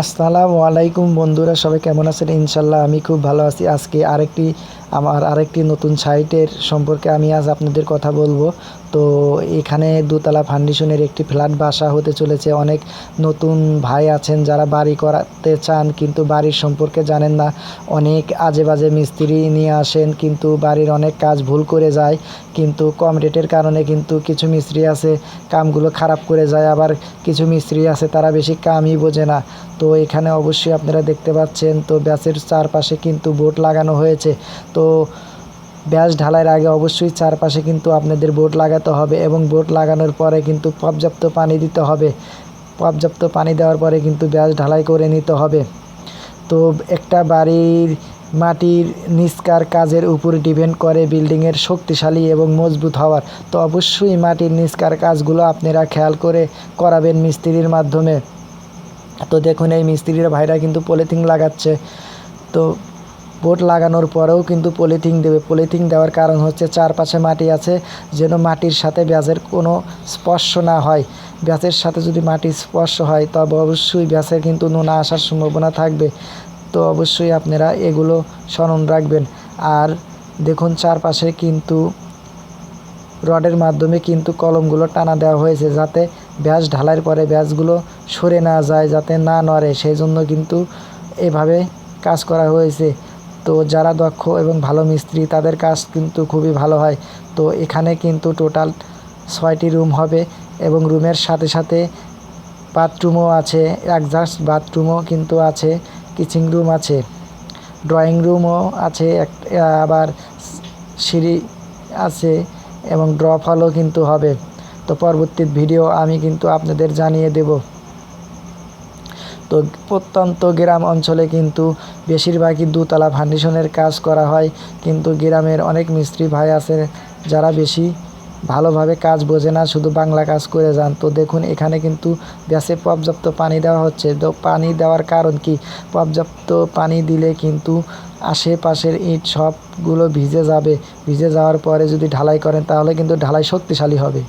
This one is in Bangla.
আসসালামু আলাইকুম বন্ধুরা সবাই কেমন আছেন? ইনশাল্লাহ আমি খুব ভালো আছি। আজকে আরেকটি আমার আরেকটি নতুন সাইটের সম্পর্কে আমি আজ আপনাদের কথা বলব। তো এখানে দুতলা ফাউন্ডেশনের একটি ফ্ল্যাট বাসা হতে চলেছে। অনেক নতুন ভাই আছেন যারা বাড়ি করাতে চান কিন্তু বাড়ির সম্পর্কে জানেন না। অনেক আজে বাজে মিস্ত্রি নিয়ে আসেন কিন্তু বাড়ির অনেক কাজ ভুল করে যায়। কিন্তু কম রেটের কারণে কিন্তু কিছু মিস্ত্রি আছে, কামগুলো খারাপ করে যায়। আবার কিছু মিস্ত্রি আছে, তারা বেশি কামই বোঝে না। তো এখানে অবশ্যই আপনারা দেখতে পাচ্ছেন, তো ব্যাসের চারপাশে কিন্তু বোট লাগানো হয়েছে। তো ব্যাস ঢালাইয়ের আগে অবশ্যই চারপাশে কিন্তু আপনাদের বোট লাগাতে হবে এবং বোট লাগানোর পরে কিন্তু পর্যাপ্ত পানি দিতে হবে। পর্যাপ্ত পানি দেওয়ার পরে কিন্তু ব্যাস ঢালাই করে নিতে হবে। তো একটা বাড়ির মাটির নিষ্কার কাজের উপর ডিপেন্ড করে বিল্ডিংয়ের শক্তিশালী এবং মজবুত হওয়ার। তো অবশ্যই মাটির নিষ্কার কাজগুলো আপনারা খেয়াল করে করাবেন মিস্ত্রির মাধ্যমে। তো দেখুন, এই মিস্ত্রির ভাইরা কিন্তু পলিথিন লাগাচ্ছে। তো বোট লাগানোর পরেও কিন্তু পলিথিন দেবে। পলিথিন দেওয়ার কারণ হচ্ছে চারপাশে মাটি আছে, যেন মাটির সাথে ব্যাসের কোনো স্পর্শ না হয়। ব্যাসের সাথে যদি মাটি স্পর্শ হয়, তবে অবশ্যই ব্যাসের কিন্তু নোনা আসার সম্ভাবনা থাকবে। তো অবশ্যই আপনারা এগুলো স্মরণ রাখবেন। আর দেখুন, চারপাশে কিন্তু রডের মাধ্যমে কিন্তু কলমগুলো টানা দেওয়া হয়েছে, যাতে ব্যাস ঢালাইয়ের পরে ব্যাসগুলো সরে না যায়, যাতে না নড়ে। সেই জন্য কিন্তু এভাবে কাজ করা হয়েছে। তো যারা দক্ষ এবং ভালো মিস্ত্রি, তাদের কাজ কিন্তু খুবই ভালো হয়। তো এখানে কিন্তু টোটাল ছয়টি রুম হবে এবং রুমের সাথে সাথে বাথরুমও আছে, একজাস্ট বাথরুমও কিন্তু আছে কিচিং রুম আছে, ড্রয়িং রুমও আছে, এক, আবার সিঁড়ি আছে এবং ড্রপ হলও কিন্তু হবে। তো পরবর্তী ভিডিও আমি কিন্তু আপনাদের জানিয়ে দেব। তো প্রত্যন্ত গ্রাম অঞ্চলে কিন্তু বেশিরভাগই দুতলা ফাউন্ডেশনের কাজ করা হয়। কিন্তু গ্রামের অনেক মিস্ত্রি ভাই আছে যারা বেশি ভালোভাবে কাজ বোঝে না, শুধু বাংলা কাজ করে যান। তো দেখুন, এখানে কিন্তু ব্যাসে পর্যাপ্ত পানি দেওয়া হচ্ছে। তো পানি দেওয়ার কারণ কি? পর্যাপ্ত পানি দিলে কিন্তু আশেপাশের ইট সবগুলো ভিজে যাবে। ভিজে যাওয়ার পরে যদি ঢালাই করেন, তাহলে কিন্তু ঢালাই শক্তিশালী হবে।